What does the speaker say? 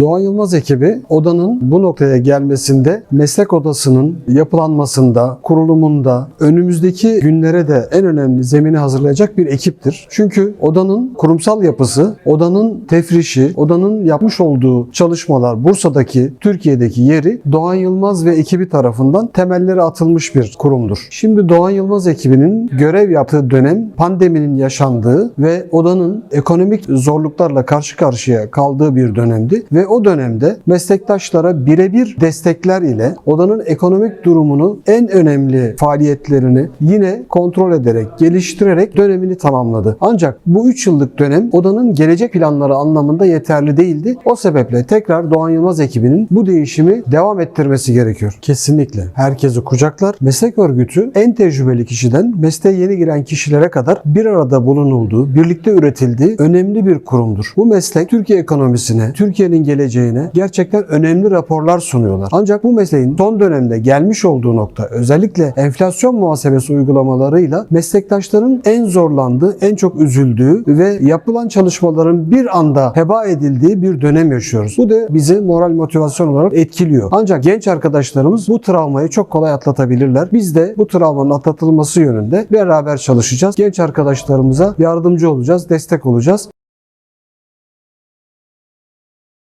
Doğan Yılmaz ekibi odanın bu noktaya gelmesinde meslek odasının yapılanmasında, kurulumunda, önümüzdeki günlere de en önemli zemini hazırlayacak bir ekiptir. Çünkü odanın kurumsal yapısı, odanın tefrişi, odanın yapmış olduğu çalışmalar Bursa'daki, Türkiye'deki yeri Doğan Yılmaz ve ekibi tarafından temelleri atılmış bir kurumdur. Şimdi Doğan Yılmaz ekibinin görev yaptığı dönem pandeminin yaşandığı ve odanın ekonomik zorluklarla karşı karşıya kaldığı bir dönemdi ve o dönemde meslektaşlara birebir destekler ile odanın ekonomik durumunu en önemli faaliyetlerini yine kontrol ederek, geliştirerek dönemini tamamladı. Ancak bu 3 yıllık dönem odanın gelecek planları anlamında yeterli değildi. O sebeple tekrar Doğan Yılmaz ekibinin bu değişimi devam ettirmesi gerekiyor. Kesinlikle. Herkesi kucaklar. Meslek örgütü en tecrübeli kişiden mesleğe yeni giren kişilere kadar bir arada bulunulduğu, birlikte üretildiği önemli bir kurumdur. Bu meslek Türkiye ekonomisine, Türkiye'nin geleceğine gerçekten önemli raporlar sunuyorlar. Ancak bu mesleğin son dönemde gelmiş olduğu nokta özellikle enflasyon muhasebesi uygulamalarıyla meslektaşların en zorlandığı, en çok üzüldüğü ve yapılan çalışmaların bir anda heba edildiği bir dönem yaşıyoruz. Bu da bizi moral motivasyon olarak etkiliyor. Ancak genç arkadaşlarımız bu travmayı çok kolay atlatabilirler. Biz de bu travmanın atlatılması yönünde beraber çalışacağız. Genç arkadaşlarımıza yardımcı olacağız, destek olacağız.